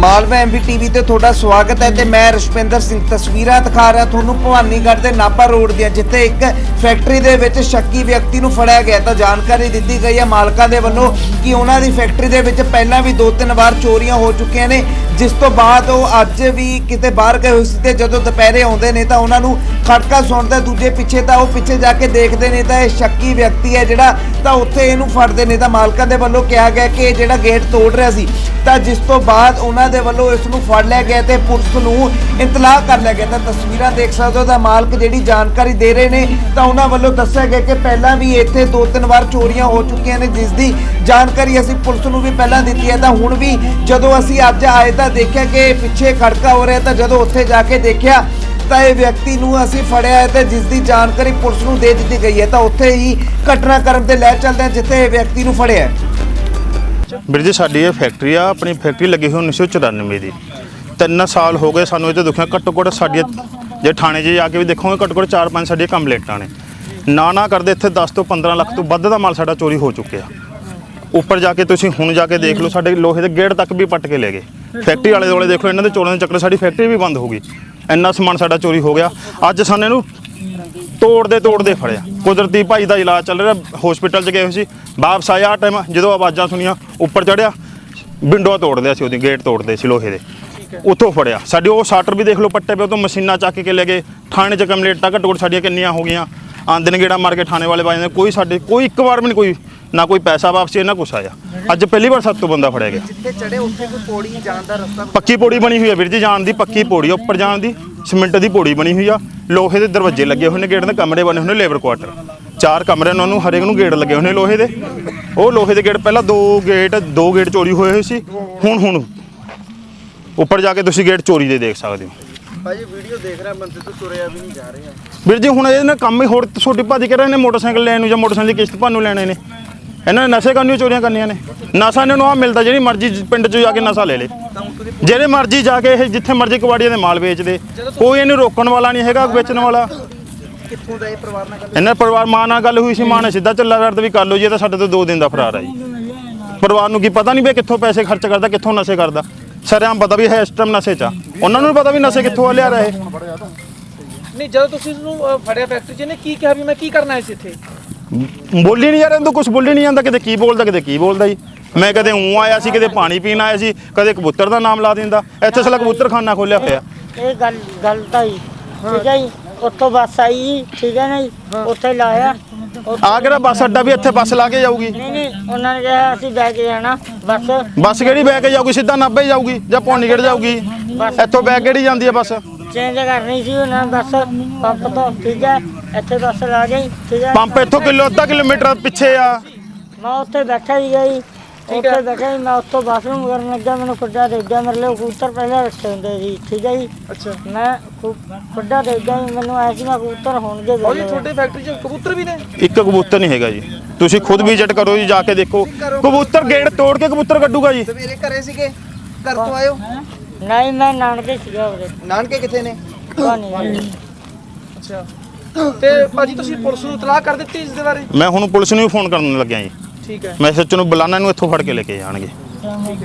Malwa MB TV ਤੇ ਤੁਹਾਡਾ ਸਵਾਗਤ ਹੈ ਤੇ ਮੈਂ ਰਸ਼ਪਿੰਦਰ ਸਿੰਘ। ਤਸਵੀਰਾਂ ਦਿਖਾ ਰਿਹਾ, ਤੁਹਾਨੂੰ ਭਵਾਨੀਗੜ੍ਹ ਦੇ ਨਾਪਾ ਰੋਡ ਦੀਆਂ, ਜਿੱਥੇ ਇੱਕ ਫੈਕਟਰੀ ਦੇ ਵਿੱਚ ਸ਼ੱਕੀ ਵਿਅਕਤੀ ਨੂੰ ਫੜਿਆ ਗਿਆ ਤਾਂ ਜਾਣਕਾਰੀ ਦਿੱਤੀ ਗਈ ਹੈ ਮਾਲਕਾਂ ਦੇ ਵੱਲੋਂ ਕਿ ਉਹਨਾਂ ਦੀ ਫੈਕਟਰੀ ਦੇ ਵਿੱਚ ਪਹਿਲਾਂ ਵੀ ਦੋ ਤਿੰਨ ਵਾਰ ਚੋਰੀਆਂ ਹੋ ਚੁੱਕੀਆਂ ਨੇ। ਜਿਸ ਤੋਂ ਬਾਅਦ ਉਹ ਅੱਜ ਵੀ ਕਿਤੇ ਬਾਹਰ ਗਏ ਹੋਏ ਸੀ ਤੇ ਜਦੋਂ ਦੁਪਹਿਰੇ ਆਉਂਦੇ ਨੇ ਤਾਂ ਉਹਨਾਂ ਨੂੰ ਖੜਕਾ ਸੁਣਦਾ, ਦੂਜੇ ਪਿੱਛੇ ਤਾਂ ਉਹ ਪਿੱਛੇ ਜਾ ਕੇ ਦੇਖਦੇ ਨੇ ਤਾਂ ਇਹ ਸ਼ੱਕੀ ਵਿਅਕਤੀ ਹੈ ਜਿਹੜਾ ਤਾਂ ਉੱਥੇ ਇਹਨੂੰ ਫੜਦੇ ਨੇ ਤਾਂ ਮਾਲਕਾਂ ਦੇ ਵੱਲੋਂ ਕਿਹਾ ਗਿਆ ਕਿ ਇਹ ਜਿਹੜਾ ਗੇਟ ਤੋੜ ਰਿਹਾ ਸੀ, ਤਾਂ ਜਿਸ ਤੋਂ ਬਾਅਦ ਉਹਨਾਂ ਦੇ ਵੱਲੋਂ ਇਸ ਨੂੰ ਫੜ ਲਿਆ ਗਿਆ ਤੇ ਪੁਲਿਸ ਨੂੰ ਇਤਲਾਹ ਕਰ ਲਿਆ ਗਿਆ। ਤਾਂ ਤਸਵੀਰਾਂ ਦੇਖ ਸਕਦੇ ਹੋ ਤਾਂ ਮਾਲਕ ਜਿਹੜੀ ਜਾਣਕਾਰੀ ਦੇ ਰਹੇ ਨੇ ਤਾਂ ਉਹਨਾਂ ਵੱਲੋਂ ਦੱਸਿਆ ਗਿਆ ਕਿ ਪਹਿਲਾਂ ਵੀ ਇੱਥੇ ਦੋ ਤਿੰਨ ਵਾਰ ਚੋਰੀਆਂ ਹੋ ਚੁੱਕੀਆਂ ਨੇ, ਜਿਸ ਦੀ ਜਾਣਕਾਰੀ ਅਸੀਂ ਪੁਲਿਸ ਨੂੰ ਵੀ ਪਹਿਲਾਂ ਦਿੱਤੀ ਹੈ। ਤਾਂ ਹੁਣ ਵੀ ਜਦੋਂ ਅਸੀਂ ਅੱਜ ਆਏ ਤਾਂ ਦੇਖਿਆ ਕਿ ਪਿੱਛੇ ਖੜਕਾ ਹੋ ਰਿਹਾ ਤਾਂ ਜਦੋਂ ਉੱਥੇ ਜਾ ਕੇ ਦੇਖਿਆ ਤਾਂ ਇਹ ਵਿਅਕਤੀ ਨੂੰ ਅਸੀਂ ਫੜਿਆ ਹੈ ਤੇ ਜਿਸ ਦੀ ਜਾਣਕਾਰੀ ਪੁਲਿਸ ਨੂੰ ਦੇ ਦਿੱਤੀ ਗਈ ਹੈ ਤਾਂ ਉੱਥੇ ਹੀ ਘਟਨਾਕ੍ਰਮ ਤੇ ਲੈ ਚੱਲਦੇ ਹਾਂ ਜਿੱਥੇ ਇਹ ਵਿਅਕਤੀ ਨੂੰ ਫੜਿਆ ਹੈ। ਵੀਰ ਜੀ, ਸਾਡੀ ਇਹ ਫੈਕਟਰੀ ਆ, ਆਪਣੀ ਫੈਕਟਰੀ ਲੱਗੀ ਹੋਈ 1994 ਦੀ। ਤਿੰਨ ਸਾਲ ਹੋ ਗਏ ਸਾਨੂੰ ਇੱਥੇ ਦੁਖਿਆ। ਘੱਟੋ ਘੱਟ ਸਾਡੀ ਜੇ ਥਾਣੇ 'ਚ ਜਾ ਕੇ ਵੀ ਦੇਖੋਗੇ, ਘੱਟੋ ਘੱਟ 4-5 ਸਾਡੀਆਂ ਕੰਪਲੇਂਟਾਂ ਨੇ। ਨਾ ਨਾ ਕਰਦੇ, ਇੱਥੇ 10 ਤੋਂ 15 ਲੱਖ ਤੋਂ ਵੱਧ ਦਾ ਮਾਲ ਸਾਡਾ ਚੋਰੀ ਹੋ ਚੁੱਕਿਆ। ਉੱਪਰ ਜਾ ਕੇ ਤੁਸੀਂ ਹੁਣ ਜਾ ਕੇ ਦੇਖ ਲਓ, ਸਾਡੇ ਲੋਹੇ ਦੇ ਗੇੜ ਤੱਕ ਵੀ ਪੱਟ ਕੇ ਲੈ ਗਏ। ਫੈਕਟਰੀ ਵਾਲੇ ਦੁਆਲੇ ਦੇਖ ਲਓ ਇਹਨਾਂ ਦੇ ਚੋਰਾਂ ਦੇ ਚੱਕਰ ਸਾਡੀ ਫੈਕਟਰੀ ਵੀ ਬੰਦ ਹੋ ਗਈ। ਇੰਨਾ ਸਮਾਨ ਸਾਡਾ ਚੋਰੀ ਹੋ ਗਿਆ। ਅੱਜ ਸਾਨੂੰ ਇਹਨੂੰ ਤੋੜਦੇ ਤੋੜਦੇ ਫੜਿਆ। ਕੁਦਰਤੀ ਭਾਈ ਦਾ ਇਲਾਜ ਚੱਲ ਰਿਹਾ। ਹਸਪੀਟਲ 'ਚ ਗਏ ਹੋਏ ਸੀ। ਵਾਪਸ ਆਇਆ ਟਾਈਮ ਜਦੋਂ ਆਵਾਜ਼ਾਂ ਸੁਣੀਆਂ ਉੱਪਰ ਚੜਿਆ ਵਿੰਡੋ ਤੋੜਦੇ ਸੀ ਉਹਦੀ ਗੇਟ ਤੋੜਦੇ ਸੀ ਲੋਹੇ ਦੇ। ਉੱਥੋਂ ਫੜਿਆ। ਸਾਡੇ ਉਹ ਸ਼ਾਟਰ ਵੀ ਦੇਖ ਲਓ ਪੱਟੇ ਪਏ ਉਹ ਤੋਂ ਮਸ਼ੀਨਾਂ ਚੱਕ ਕੇ ਲੈ ਗਏ। ਥਾਣੇ 'ਚ ਕੰਪਲੇਂਟਾਂ ਘੱਟੋ ਘੱਟ ਸਾਡੀਆਂ ਕਿੰਨੀਆਂ ਹੋ ਗਈਆਂ। ਆਂਦੇ ਨੇ ਗੇੜਾ ਮਾਰ ਕੇ ਥਾਣੇ ਵਾਲੇ ਬਾਜਦੇ ਕੋਈ ਸਾਡੇ ਕੋਈ ਇੱਕ ਵਾਰ ਵੀ ਨਹੀਂ ਕੋਈ ਨਾ ਕੋਈ ਪੈਸਾ ਵਾਪਸੀ ਨਾ ਕੁਛ ਆਇਆ। ਅੱਜ ਪਹਿਲੀ ਵਾਰ ਸੱਤ ਤੋਂ ਬੰਦਾ ਫੜਿਆ ਗਿਆ। ਜਿੱਥੇ ਚੜੇ ਉੱਥੇ ਕੋਈ ਪੌੜੀ ਜਾਣ ਦਾ ਰਸਤਾ ਪੱਕੀ ਪੌੜੀ ਬਣੀ ਹੋਈ ਹੈ ਵੀਰ ਜੀ ਜਾਣ ਦੀ ਪੱਕੀ ਪੌੜੀ ਆ ਉੱਪਰ ਜਾਣ ਦੀ। ਸਿਮੈਂਟ ਦੀ ਪੌੜੀ ਬਣੀ ਹੋਈ ਆ। ਲੋਹੇ ਦੇ ਦਰਵਾਜ਼ੇ ਲੱਗੇ ਹੋਏ ਨੇ ਗੇਟ ਦੇ ਕਮਰੇ ਬਣੇ ਹੋਏ ਨੇ ਲੇਬਰ ਕੁਆਟਰ। ਚਾਰ ਕਮਰੇ ਨੇ ਉਹਨੂੰ ਹਰੇਕ ਨੂੰ ਗੇਟ ਲੱਗੇ ਹੋਏ ਨੇ ਲੋਹੇ ਦੇ। ਉਹ ਲੋਹੇ ਦੇ ਗੇਟ ਪਹਿਲਾਂ ਦੋ ਗੇਟ ਦੋ ਗੇਟ ਚੋਰੀ ਹੋਏ ਹੋਏ ਸੀ। ਹੁਣ ਹੁਣ। ਉੱਪਰ ਜਾ ਕੇ ਤੁਸੀਂ ਗੇਟ ਚੋਰੀ ਦੇ ਦੇਖ ਸਕਦੇ ਹੋ। ਭਾਜੀ ਵੀਡੀਓ ਦੇਖ ਰਿਹਾ ਮੰਦੇ ਤੋਂ ਤੁਰਿਆ ਵੀ ਨਹੀਂ ਜਾ ਰਿਹਾ। ਵੀਰ ਜੀ ਹੁਣ ਇਹਦੇ ਨਾਲ ਕੰਮ ਹੀ ਹੋਰ ਛੋਟੀ ਭਾਜੀ ਕਰ ਰਹੇ ਨੇ ਮੋਟਰਸਾਈਕਲ ਲੈਣ ਨੂੰ ਜਾਂ ਮੋਟਰਸਾਈਕਲ ਦੀ ਕਿਸ਼ਤ ਭਰਨ ਨੂੰ ਲੈਣੇ ਨੇ। ਇਹਨਾਂ ਨੇ ਨਸ਼ੇ ਕਰਨੀ ਚੋਰੀਆਂ ਕਰਨੀਆਂ ਨੇ। ਨਸ਼ਾ ਇਹਨਾਂ ਨੂੰ ਆ ਮਿਲਦਾ, ਜਿਹੜੀ ਮਰਜ਼ੀ ਪਿੰਡ 'ਚ ਜਾ ਕੇ ਨਸ਼ਾ ਲੈ ਲੇ। ਜਿਹੜੇ ਮਰਜ਼ੀ ਜਾ ਕੇ ਇਹ ਜਿੱਥੇ ਮਰਜ਼ੀ ਕਵਾੜੀਆਂ ਦੇ ਮਾਲ ਵੇਚਦੇ, ਕੋਈ ਇਹਨੂੰ ਰੋਕਣ ਵਾਲਾ ਨਹੀਂ ਹੈਗਾ, ਵੇਚਣ ਵਾਲਾ। ਕਿੱਥੋਂ ਦਾ ਇਹ ਪਰਿਵਾਰ ਨਾਲ ਗੱਲ ਇਹਨਾਂ ਪਰਿਵਾਰ ਮਾਂ ਨਾਲ ਗੱਲ ਹੋਈ ਸੀ, ਮਾਂ ਨੇ ਸਿੱਧਾ ਚੱਲਾ ਕਰਦ ਵੀ ਕਰ ਲਓ ਜੀ, ਇਹ ਤਾਂ ਸਾਡੇ ਤੋਂ ਦੋ ਦਿਨ ਦਾ ਫਰਾਰ ਆ ਜੀ। ਪਰਿਵਾਰ ਨੂੰ ਕੀ ਪਤਾ ਨਹੀਂ ਵੀ ਕਿੱਥੋਂ ਪੈਸੇ ਖਰਚ ਕਰਦਾ, ਕਿੱਥੋਂ ਨਸ਼ੇ ਕਰਦਾ। ਸਰਿਆਂ ਪਤਾ ਵੀ ਹੈ ਇਸ ਟਾਈਮ ਨਸ਼ੇ 'ਚ ਉਹਨਾਂ ਨੂੰ ਪਤਾ ਵੀ ਨਸ਼ੇ ਕਿੱਥੋਂ ਆ ਲਿਆ ਰਹੇ ਨਹੀਂ, ਜਦੋਂ ਤੁਸੀਂ ਇਹਨੂੰ ਫੜਿਆ ਫੈਕਟਰੀ 'ਚ, ਇਹਨੇ ਕੀ ਕਿਹਾ ਵੀ ਮੈਂ ਕੀ ਕਰਨਾ ਹੈ ਇੱਥੇ? ਬੋਲੀ ਨਹੀਂ ਯਾਰ ਇਹਨੂੰ ਕੁਝ ਬੋਲੀ ਨਹੀਂ ਜਾਂਦਾ ਕਿਤੇ ਕੀ ਬੋਲਦਾ ਕਿਤੇ ਕੀ ਬੋਲਦਾ ਜੀ। ਮੈਂ ਕਦੇ ਉਂ ਆਇਆ ਸੀ ਕਦੇ ਪਾਣੀ ਪੀਣ ਆਇਆ ਸੀ ਕਦੇ ਕਬੂਤਰ ਦਾ ਨਾਮ ਲਾ ਦਿੰਦਾ। ਇੱਥੇ ਸਲਾ ਕਬੂਤਰਖਾਨਾ ਖੋਲਿਆ ਹੋਇਆ। ਇਹ ਗੱਲ ਗੱਲ ਤਾਂ ਹੀ ਠੀਕ ਹੈ ਜੀ ਉੱਥੋਂ ਬੱਸ ਆਈ ਜੀ ਠੀਕ ਹੈ ਨਾ ਜੀ ਉੱਥੇ ਲਾਇਆ। ਉੱਥੇ- ਆ ਕਿਹੜਾ ਬੱਸ ਅੱਡਾ ਵੀ ਇੱਥੇ ਬੱਸ ਲਾ ਕੇ ਜਾਊਗੀ? ਨਹੀਂ ਨਹੀਂ ਉਹਨਾਂ ਨੇ ਕਿਹਾ ਅਸੀਂ ਬੈ ਕੇ ਜਾਣਾ ਬੱਸ। ਬੱਸ ਕਿਹੜੀ ਬੈ ਕੇ ਜਾਊਗੀ ਸਿੱਧਾ ਨਾਭੇ ਜਾਊਗੀ ਜਾਂ ਪੌਂਡੀਗੜ ਜਾਊਗੀ? ਇੱਥੋਂ ਬੈ ਕਿਹੜੀ ਜਾਂਦੀ ਹੈ ਬੱਸ? ਚੇਂਜ ਕਰਨੀ ਸੀ ਉਹਨਾਂ ਨੇ ਬੱਸ ਪੰਪ ਤੋਂ ਠੀਕ ਹੈ। ਇੱਥੇ ਬੱਸ ਲਾ ਗਈ ਠੀਕ ਹੈ ਪੰਪ ਇੱਥੋਂ ਕਿਲੋ ਅੱਧਾ ਕਿਲੋਮੀਟਰ ਪਿੱਛੇ ਆ। ਮੈਂ ਉੱਥੇ ਬੈਠਾ ਹੀ ਗਈ ਉੱਥੇ ਬੈਠਾ ਸੀ ਮੈਂ ਉੱਥੋਂ ਬਾਥਰੂਮ ਕਰਨ ਲੱਗਾ ਮੈਨੂੰ ਖੁੱਡਾ ਦੇ ਗਿਆ ਮੇਰੇ ਲਈ ਕਬੂਤਰ ਪਹਿਲਾਂ ਰੱਖੇ ਹੁੰਦੇ ਸੀ ਠੀਕ ਹੈ ਜੀ? ਅੱਛਾ। ਮੈਂ ਖੁੱਡਾ ਦੇ ਗਿਆ ਮੈਨੂੰ ਐਸੀ ਮੈਂ ਕਬੂਤਰ ਹੋਣਗੇ ਉਹ ਜੀ। ਤੁਹਾਡੇ ਫੈਕਟਰੀ 'ਚ ਕਬੂਤਰ ਵੀ ਨੇ? ਇੱਕ ਕਬੂਤਰ ਨਹੀਂ ਹੈਗਾ ਜੀ। ਤੁਸੀਂ ਖੁਦ ਵਿਜ਼ਿਟ ਕਰੋ ਜੀ ਜਾ ਕੇ ਦੇਖੋ। ਕਬੂਤਰ। ਗੇਟ ਤੋੜ ਕੇ ਕਬੂਤਰ ਕੱਢੂਗਾ ਜੀ। ਸਵੇਰੇ ਘਰੇ ਸੀਗੇ ਘਰ ਤੋਂ ਆਇਓ। ਨਹੀਂ ਮੈਂ ਨਾਨਕੇ ਸੀਗਾ ਉਹਦੇ ਨਾਨਕੇ ਕਿੱਥੇ ਨੇ? ਅੱਛਾ। ਤੇ ਭਾਜੀ ਤੁਸੀਂ ਪੁਲਿਸ ਨੂੰ ਇਤਲਾਹ ਕਰ ਦਿੱਤੀ ਇਸ ਦੇ ਬਾਰੇ? ਮੈਂ ਹੁਣ ਪੁਲਿਸ ਨੂੰ ਵੀ ਫੋਨ ਕਰਨ ਲੱਗਿਆ ਜੀ। ਠੀਕ ਹੈ। ਮੈਂ ਸੱਚ ਨੂੰ ਬੁਲਾਣਾ ਨੂੰ ਇੱਥੋਂ ਫੜ ਕੇ ਲੈ ਕੇ ਜਾਣਗੇ।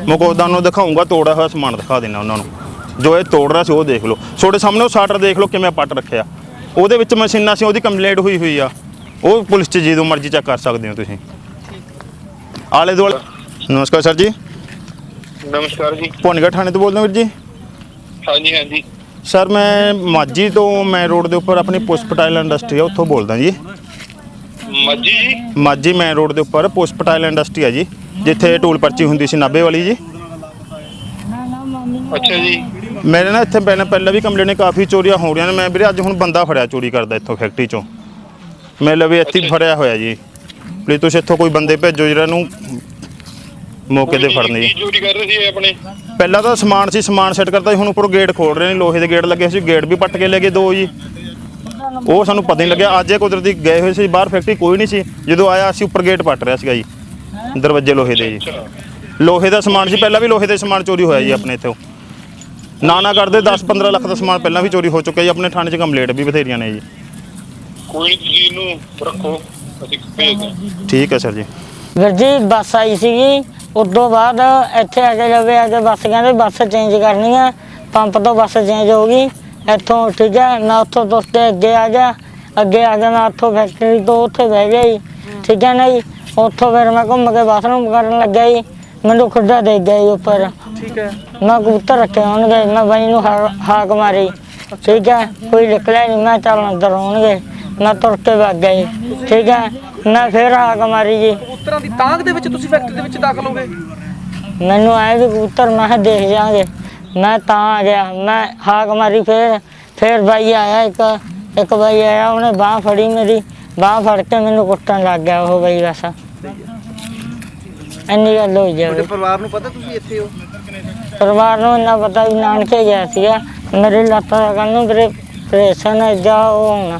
ਮੈਂ ਕੋਦਾਂ ਨੂੰ ਦਿਖਾਉਂਗਾ ਤੋੜਿਆ ਹੋਇਆ ਸਮਾਨ ਦਿਖਾ ਦੇਣਾ ਉਹਨਾਂ ਨੂੰ। ਜੋ ਇਹ ਤੋੜ ਰਿਹਾ ਸੀ ਉਹ ਦੇਖ ਲਓ। ਤੁਹਾਡੇ ਸਾਹਮਣੇ ਉਹ ਸਾਟਰ ਦੇਖ ਲਓ ਕਿਵੇਂ ਪੱਟ ਰੱਖਿਆ। ਉਹਦੇ ਵਿੱਚ ਮਸ਼ੀਨਾਂ ਸੀ ਉਹਦੀ ਕੰਪਲੇਂਟ ਹੋਈ ਹੋਈ ਆ। ਉਹ ਪੁਲਿਸ 'ਚ ਜਦੋਂ ਮਰਜ਼ੀ ਚੈੱਕ ਕਰ ਸਕਦੇ ਹੋ ਤੁਸੀਂ। ਆਲੇ ਦੁਆਲੇ ਨਮਸਕਾਰ ਸਰ ਜੀ। ਨਮਸਕਾਰ ਜੀ। ਭੋਨਗੜ ਥਾਣੇ ਤੋਂ ਬੋਲਦਾ ਵੀਰ ਜੀ? ਹਾਂਜੀ ਹਾਂਜੀ। ਸਰ ਮੈਂ ਮਾਜੀ ਤੋਂ ਮੈਂ ਰੋਡ ਦੇ ਉੱਪਰ ਆਪਣੀ ਪੁਸਪਟਾਈਲ ਇੰਡਸਟਰੀ ਆ ਉੱਥੋਂ ਬੋਲਦਾ ਜੀ। ਮੱਜੀ ਜੀ? ਮਾਜੀ ਮੈਂ ਰੋਡ ਦੇ ਉੱਪਰ ਪੁਸਪਟਾਈਲ ਇੰਡਸਟਰੀ ਆ ਜੀ ਜਿੱਥੇ ਟੂਲ ਪਰਚੀ ਹੁੰਦੀ ਸੀ ਨਾਭੇ ਵਾਲੀ ਜੀ। ਅੱਛਾ ਜੀ। ਮੇਰੇ ਨਾਲ ਇੱਥੇ ਪਹਿਲਾਂ ਪਹਿਲਾਂ ਵੀ ਕੰਪਲੇਂਟ ਨੇ ਕਾਫੀ ਚੋਰੀਆਂ ਹੋ ਰਹੀਆਂ ਨੇ ਮੈਂ ਵੀਰੇ ਅੱਜ ਹੁਣ ਬੰਦਾ ਫੜਿਆ ਚੋਰੀ ਕਰਦਾ ਇੱਥੋਂ ਫੈਕਟਰੀ ਚੋਂ। ਮੇਰੇ ਲਈ ਇੱਥੇ ਹੀ। ਫੜਿਆ ਹੋਇਆ ਜੀ। ਪਲੀਜ਼ ਤੁਸੀਂ ਇੱਥੋਂ ਕੋਈ ਬੰਦੇ ਭੇਜੋ ਜਿਹੜਾ ਨੂੰ ਮੌਕੇ ਤੇ ਫੜਨੇ ਜੀ ਚੋਰੀ ਕਰ ਰਹੇ ਸੀ ਇਹ ਆਪਣੇ? ਪਹਿਲਾਂ ਤਾਂ ਸਮਾਨ ਸੀ ਸਮਾਨ ਸੈੱਟ ਕਰਦਾ ਸੀ ਹੁਣ ਉੱਪਰੋਂ ਗੇਟ ਖੋਲ ਰਹੇ ਨੇ ਲੋਹੇ ਦੇ ਗੇਟ ਲੱਗੇ ਸੀ ਗੇਟ ਵੀ ਪੱਟ ਕੇ ਲੈ ਗਏ ਦੋ ਜੀ। ਉਹ ਸਾਨੂੰ ਪਤਾ ਨਹੀਂ ਲੱਗਿਆ ਅੱਜ ਇਹ ਕੁਦਰਤੀ ਗਏ ਹੋਏ ਸੀ ਬਾਹਰ ਫੈਕਟਰੀ ਕੋਈ ਨਹੀਂ ਸੀ ਜਦੋਂ ਆਇਆ ਅਸੀਂ ਉੱਪਰ ਗੇਟ ਪੱਟ ਰਿਹਾ ਸੀਗਾ ਜੀ ਦਰਵਾਜ਼ੇ ਲੋਹੇ ਦੇ ਜੀ। ਲੋਹੇ ਦਾ ਸਮਾਨ ਸੀ ਪਹਿਲਾਂ ਵੀ ਲੋਹੇ ਦੇ ਸਮਾਨ ਚੋਰੀ ਹੋਇਆ ਜੀ ਆਪਣੇ ਇੱਥੋਂ। ਨਾ ਨਾ ਕਰਦੇ 10-15 ਲੱਖ ਦਾ ਸਮਾਨ ਪਹਿਲਾਂ ਵੀ ਚੋਰੀ ਹੋ ਚੁੱਕਿਆ ਜੀ ਆਪਣੇ ਥਾਣੇ 'ਚ ਕੰਪਲੇਂਟ ਵੀ ਬਥੇਰੀਆਂ ਨੇ ਜੀ। ਕੋਈ ਨੀ ਤੁਸੀਂ ਇਹਨੂੰ ਰੱਖੋ ਅਸੀਂ ਭੇਜਦੇ ਹਾਂ। ਠੀਕ ਹੈ ਸਰ ਜੀ। ਵੀਰ ਜੀ ਬੱਸ ਆਈ ਸੀਗੀ। ਉਦੋਂ ਬਾਅਦ ਇੱਥੇ ਆ ਕੇ ਲਵੇ ਆ ਕੇ ਬੱਸ ਕਹਿੰਦੇ ਬੱਸ ਚੇਂਜ ਕਰਨੀ ਆ ਪੰਪ ਤੋਂ ਬੱਸ ਚੇਂਜ ਹੋ ਗਈ ਇੱਥੋਂ ਠੀਕ ਹੈ ਮੈਂ ਉੱਥੋਂ ਕੇ ਅੱਗੇ ਆ ਗਿਆ ਅੱਗੇ ਆ ਕੇ ਮੈਂ ਉੱਥੋਂ ਫੈਕਟਰੀ ਤੋਂ ਉੱਥੇ ਬਹਿ ਗਿਆ ਜੀ ਠੀਕ ਹੈ ਨਾ ਜੀ ਉੱਥੋਂ ਫਿਰ ਮੈਂ ਘੁੰਮ ਕੇ ਬਾਥਰੂਮ ਕਰਨ ਲੱਗਿਆ ਜੀ ਮੈਨੂੰ ਖੁੱਡਾ ਦੇ ਗਿਆ ਜੀ ਉੱਪਰ। ਠੀਕ ਹੈ। ਮੈਂ ਕਬੂਤਰ ਰੱਖੇ ਹੋਣਗੇ ਮੈਂ ਬਾਈ ਨੂੰ ਹਾ- ਹਾਕ ਮਾਰੀ ਠੀਕ ਹੈ ਕੋਈ ਨਿਕਲਿਆ ਨਹੀਂ ਮੈਂ ਚੱਲ ਅੰਦਰ ਹੋਣਗੇ ਮੈਂ ਤੁਰ ਕੇ ਵਗ ਜੀ। ਠੀਕ ਹੈ ਮੈਂ ਫਿਰ ਹਾਕ ਮਾਰੀ ਜੀ। ਕਬੂਤਰਾਂ ਦੀ ਤਾਂਗ ਦੇ ਵਿੱਚ ਤੁਸੀਂ ਫੈਕਟਰੀ ਦੇ ਵਿੱਚ ਦਾਖਲ ਹੋ ਗਏ? ਮੈਨੂੰ ਆਏ ਵੀ ਕਬੂਤਰ ਮੈਂ ਕਿਹਾ ਦੇਖ ਜਾਾਂਗੇ ਮੈਂ ਤਾਂ ਆ ਗਿਆ ਮੈਂ ਹਾਕ ਮਾਰੀ ਫਿਰ ਫਿਰ ਬਾਈ ਆਇਆ ਇੱਕ ਇੱਕ ਬਾਈ ਆਇਆ ਉਹਨੇ ਬਾਹ ਫੜੀ ਮੇਰੀ। ਬਾਹ ਫੜ ਕੇ ਮੈਨੂੰ ਕੁੱਟਣ ਲੱਗ ਗਿਆ ਉਹ ਬਾਈ ਬਸ। ਇੰਨੀ ਗੱਲ ਹੋਈ ਤੁਹਾਡੇ ਜਾਵੇ ਪਰਿਵਾਰ ਨੂੰ ਪਤਾ ਤੁਸੀਂ ਇੱਥੇ ਹੋ? ਪਰਿਵਾਰ ਨੂੰ ਇੰਨਾ ਪਤਾ ਵੀ ਨਾਨਕੇ ਗਿਆ ਸੀਗਾ। ਮੇਰੇ ਲੱਤਾਂ ਦਾ ਕੰਨ ਨੂੰ ਤੇਰੇ ਪ੍ਰੇਸ਼ਨ ਹੈ ਜਾ ਉਹ ਹੋਣਾ।